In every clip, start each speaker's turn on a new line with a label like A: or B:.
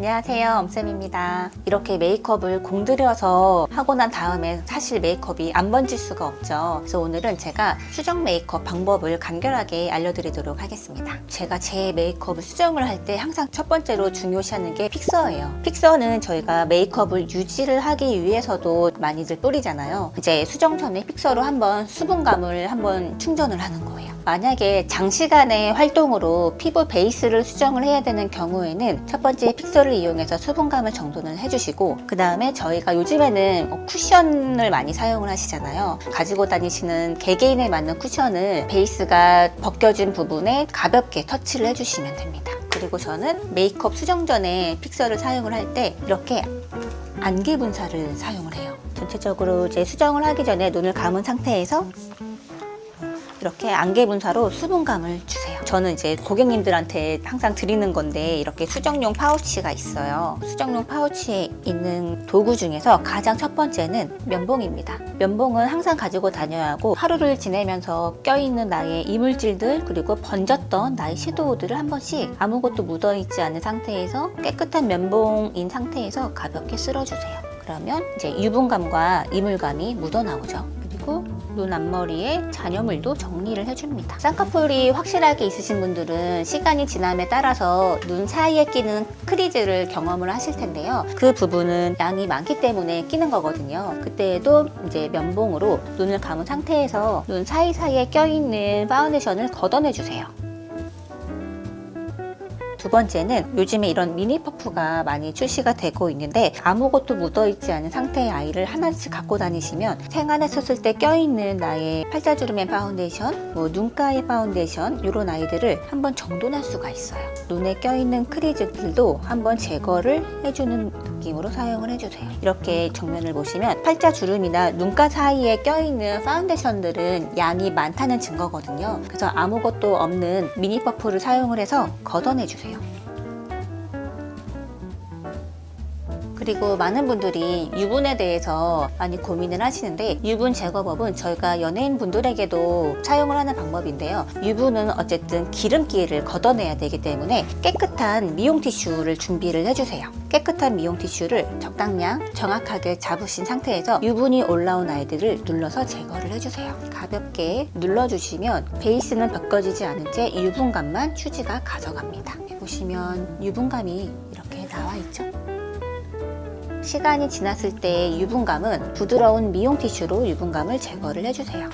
A: 안녕하세요 엄쌤입니다. 이렇게 메이크업을 공들여서 하고 난 다음에 사실 메이크업이 안 번질 수가 없죠. 그래서 오늘은 제가 수정 메이크업 방법을 간결하게 알려드리도록 하겠습니다. 제가 제 메이크업을 수정을 할 때 항상 첫 번째로 중요시하는 게 픽서예요. 픽서는 저희가 메이크업을 유지를 하기 위해서도 많이들 뿌리잖아요. 이제 수정 전에 픽서로 한번 수분감을 한번 충전을 하는 거예요. 만약에 장시간의 활동으로 피부 베이스를 수정을 해야 되는 경우에는 첫 번째 픽서를 이용해서 수분감을 정돈을 해주시고 그 다음에 저희가 요즘에는 뭐 쿠션을 많이 사용을 하시잖아요. 가지고 다니시는 개개인에 맞는 쿠션을 베이스가 벗겨진 부분에 가볍게 터치를 해주시면 됩니다. 그리고 저는 메이크업 수정 전에 픽서를 사용을 할 때 이렇게 안개 분사를 사용을 해요. 전체적으로 이제 수정을 하기 전에 눈을 감은 상태에서 이렇게 안개 분사로 수분감을 주세요. 저는 이제 고객님들한테 항상 드리는 건데 이렇게 수정용 파우치가 있어요. 수정용 파우치에 있는 도구 중에서 가장 첫 번째는 면봉입니다. 면봉은 항상 가지고 다녀야 하고 하루를 지내면서 껴있는 나의 이물질들 그리고 번졌던 나의 섀도우들을 한 번씩 아무것도 묻어있지 않은 상태에서 깨끗한 면봉인 상태에서 가볍게 쓸어주세요. 그러면 이제 유분감과 이물감이 묻어나오죠. 그리고 눈 앞머리에 잔여물도 정리를 해줍니다. 쌍꺼풀이 확실하게 있으신 분들은 시간이 지남에 따라서 눈 사이에 끼는 크리즈를 경험을 하실 텐데요. 그 부분은 양이 많기 때문에 끼는 거거든요. 그때에도 이제 면봉으로 눈을 감은 상태에서 눈 사이사이에 껴있는 파운데이션을 걷어내주세요. 두 번째는 요즘에 이런 미니 퍼프가 많이 출시가 되고 있는데 아무것도 묻어있지 않은 상태의 아이를 하나씩 갖고 다니시면 생안에 썼을 때 껴있는 나의 팔자주름의 파운데이션, 뭐 눈가의 파운데이션 이런 아이들을 한번 정돈할 수가 있어요. 눈에 껴있는 크리즈들도 한번 제거를 해주는 느낌으로 사용을 해주세요. 이렇게 정면을 보시면 팔자주름이나 눈가 사이에 껴있는 파운데이션들은 양이 많다는 증거거든요. 그래서 아무것도 없는 미니 퍼프를 사용을 해서 걷어내주세요. feel. 그리고 많은 분들이 유분에 대해서 많이 고민을 하시는데 유분 제거법은 저희가 연예인 분들에게도 사용을 하는 방법인데요. 유분은 어쨌든 기름기를 걷어내야 되기 때문에 깨끗한 미용 티슈를 준비를 해주세요. 깨끗한 미용 티슈를 적당량 정확하게 잡으신 상태에서 유분이 올라온 아이들을 눌러서 제거를 해주세요. 가볍게 눌러주시면 베이스는 벗겨지지 않은 채 유분감만 휴지가 가져갑니다. 보시면 유분감이 이렇게 나와 있죠. 시간이 지났을 때 유분감은 부드러운 미용 티슈로 유분감을 제거를 해주세요.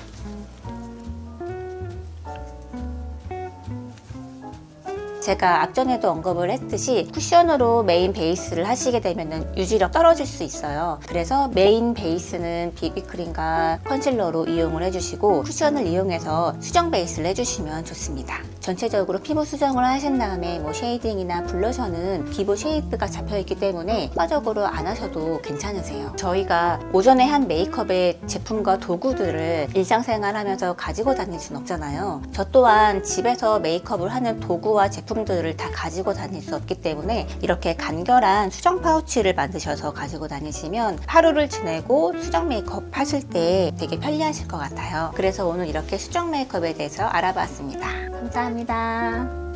A: 제가 앞전에도 언급을 했듯이 쿠션으로 메인 베이스를 하시게 되면 유지력 떨어질 수 있어요. 그래서 메인 베이스는 비비크림과 컨실러로 이용을 해주시고 쿠션을 이용해서 수정 베이스를 해주시면 좋습니다. 전체적으로 피부 수정을 하신 다음에 뭐 쉐이딩이나 블러셔는 기본 쉐이드가 잡혀있기 때문에 추가적으로 안 하셔도 괜찮으세요. 저희가 오전에 한 메이크업의 제품과 도구들을 일상생활 하면서 가지고 다닐 순 없잖아요. 저 또한 집에서 메이크업을 하는 도구와 제품들을 다 가지고 다닐 수 없기 때문에 이렇게 간결한 수정 파우치를 만드셔서 가지고 다니시면 하루를 지내고 수정 메이크업 하실 때 되게 편리하실 것 같아요. 그래서 오늘 이렇게 수정 메이크업에 대해서 알아봤습니다. 감사합니다.